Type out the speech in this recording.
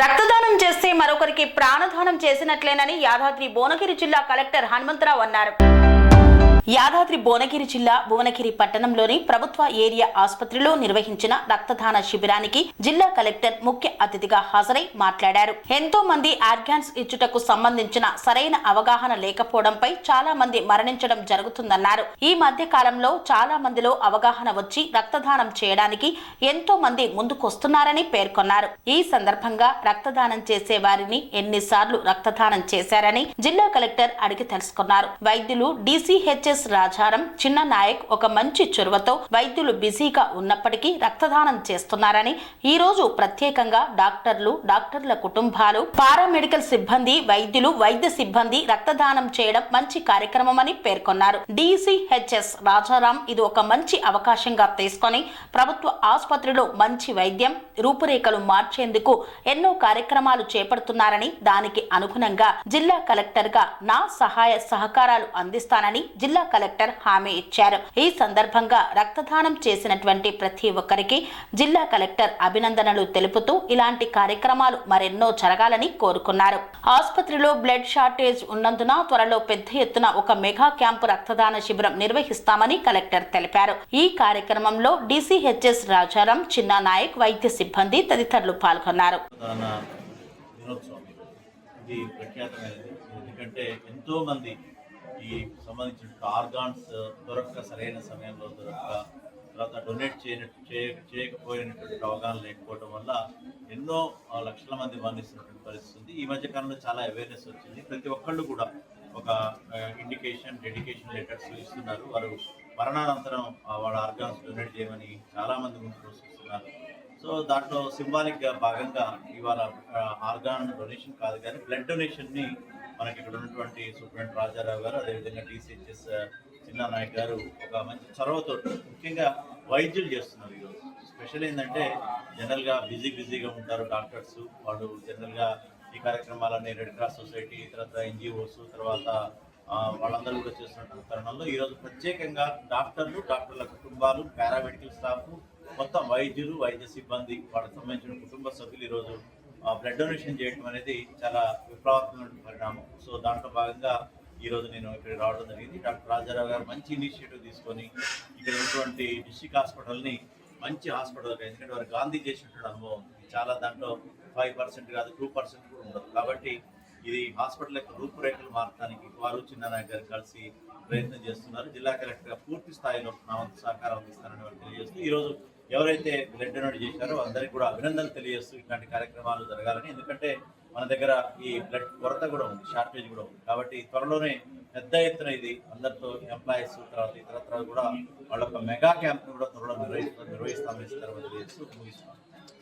రక్తదానం చేస్తే మరొకరికి ప్రాణదానం చేసినట్లేనని యాదాద్రి భువనగిరి జిల్లా కలెక్టర్ హనుమంతరావు అన్నారు. యాదాద్రి భువనగిరి జిల్లా భువనగిరి పట్టణంలోని ప్రభుత్వ ఏరియా ఆసుపత్రిలో నిర్వహించిన రక్తదాన శిబిరానికి జిల్లా కలెక్టర్ ముఖ్య అతిథిగా హాజరై మాట్లాడారు. ఎంతో మంది ఆర్గాన్స్ ఇచ్చుటకు సంబంధించిన సరైన అవగాహన లేకపోవడంపై చాలా మంది మరణించడం జరుగుతుందన్నారు. ఈ మధ్య కాలంలో చాలా మందిలో అవగాహన వచ్చి రక్తదానం చేయడానికి ఎంతో మంది ముందుకొస్తున్నారని పేర్కొన్నారు. ఈ సందర్భంగా రక్తదానం చేసే వారిని ఎన్నిసార్లు రక్తదానం చేశారని జిల్లా కలెక్టర్ అడిగి తెలుసుకున్నారు. వైద్యులు డిసిహెచ్ఎస్ రాజారం చిన్న నాయక్ ఒక మంచి చొరవతో వైద్యులు బిజీగా ఉన్నప్పటికీ రక్తదానం చేస్తున్నారని ఈ రోజు ప్రత్యేకంగా డాక్టర్లు డాక్టర్ల కుటుంబాలు పారామెడికల్ సిబ్బంది వైద్యులు వైద్య సిబ్బంది రక్తదానం చేయడం మంచి కార్యక్రమమని పేర్కొన్నారు. డిసిహెచ్ఎస్ రాజారాం ఇది ఒక మంచి అవకాశంగా తీసుకొని ప్రభుత్వ ఆసుపత్రిలో మంచి వైద్యం రూపురేఖలు మార్చేందుకు ఎన్నో కార్యక్రమాలు చేపడుతున్నారని దానికి అనుగుణంగా జిల్లా కలెక్టర్గా నా సహాయ సహకారాలు అందిస్తానని జిల్లా కలెక్టర్ హామీ ఇచ్చారు. ఈ సందర్భంగా రక్తదానం చేసినటువంటి ప్రతి ఒక్కరికి జిల్లా కలెక్టర్ అభినందనలు తెలుపుతూ ఇలాంటి కార్యక్రమాలు మరెన్నో జరగాలని కోరుకున్నారు. ఆసుపత్రిలో బ్లడ్ షార్టేజ్ ఉన్నందున త్వరలో పెద్ద ఎత్తున ఒక మెగా క్యాంపు రక్తదాన శిబిరం నిర్వహిస్తామని కలెక్టర్ తెలిపారు. ఈ కార్యక్రమంలో డిసిహెచ్ఎస్ రాజారాం చిన్న నాయక్ వైద్య సిబ్బంది తదితరులు పాల్గొన్నారు. ఇది ప్రఖ్యాతమైనది. ఎందుకంటే ఎంతో మంది ఈ సంబంధించిన ఆర్గాన్స్ దొరక్క సరైన సమయంలో దొరక్క తర్వాత డొనేట్ చేయని చేయ చేయకపోయినటువంటి అవగాహన లేకపోవడం వల్ల ఎన్నో లక్షల మంది మరణిస్తున్నటువంటి పరిస్థితి ఉంది. ఈ మధ్య కాలంలో చాలా అవేర్నెస్ వచ్చింది. ప్రతి ఒక్కళ్ళు కూడా ఒక ఇండికేషన్ డెడికేషన్ లెటర్స్ ఇస్తున్నారు. వారు మరణానంతరం వాళ్ళ ఆర్గాన్స్ డొనేట్ చేయమని చాలామంది ముందుకు వస్తున్నారు సో దాంట్లో సింబాలిక్గా భాగంగా ఇవాళ ఆర్గాన్ డొనేషన్ కాదు కానీ బ్లడ్ డొనేషన్ని మనకి ఇక్కడ ఉన్నటువంటి సూపరింట్ రాజారావు గారు అదేవిధంగా డిసిహెచ్ఎస్ చిన్నా నాయక్ గారు ఒక మంచి చొరవతో ముఖ్యంగా వైద్యులు చేస్తున్నారు ఈరోజు. స్పెషల్ ఏంటంటే జనరల్గా బిజీ బిజీగా ఉంటారు డాక్టర్స్. వాళ్ళు జనరల్గా ఈ కార్యక్రమాలన్నీ రెడ్ క్రాస్ సొసైటీ తర్వాత ఎన్జిఓస్ తర్వాత వాళ్ళందరూ కూడా చేస్తున్నటువంటి తరుణంలో ఈరోజు ప్రత్యేకంగా డాక్టర్లు డాక్టర్ల కుటుంబాలు పారామెడికల్ స్టాఫ్ మొత్తం వైద్యులు వైద్య సిబ్బంది వాళ్ళకి సంబంధించిన కుటుంబ సభ్యులు ఈరోజు బ్లడ్ డొనేషన్ చేయడం అనేది చాలా విప్లవాత్మక పరిణామం. సో దాంట్లో భాగంగా ఈరోజు నేను ఇక్కడ రావడం జరిగింది. డాక్టర్ రాజారావు గారు మంచి ఇనిషియేటివ్ తీసుకొని ఇక్కడ ఉన్నటువంటి డిస్ట్రిక్ట్ హాస్పిటల్ని మంచి హాస్పిటల్ ఎందుకంటే వారు గాంధీ చేసినటువంటి అనుభవం. చాలా దాంట్లో ఫైవ్ పర్సెంట్ కాదు టూ పర్సెంట్ కూడా ఉండదు. కాబట్టి ఇది హాస్పిటల్ యొక్క రూపురేఖలు మార్చడానికి వారు చిన్ననాయక్ గారు కలిసి ప్రయత్నం చేస్తున్నారు. జిల్లా కలెక్టర్ పూర్తి స్థాయిలో నా వంతు సహకారం అందిస్తానని వారు తెలియజేస్తూ ఈరోజు ఎవరైతే బ్లడ్ డొనేట్ చేశారో అందరికీ కూడా అభినందనలు తెలియజేస్తూ ఇట్లాంటి కార్యక్రమాలు జరగాలని. ఎందుకంటే మన దగ్గర ఈ బ్లడ్ కొరత కూడా ఉంది షార్టేజ్ కూడా ఉంది. కాబట్టి త్వరలోనే పెద్ద ఎత్తున ఇది అందరితో ఎంప్లాయీస్ తర్వాత ఇతరత్ర కూడా వాళ్ళ మెగా క్యాంప్ కూడా త్వరలో నిర్వహిస్తాం నిర్వహిస్తామని తెలియజేస్తూ ముగిస్తున్నాం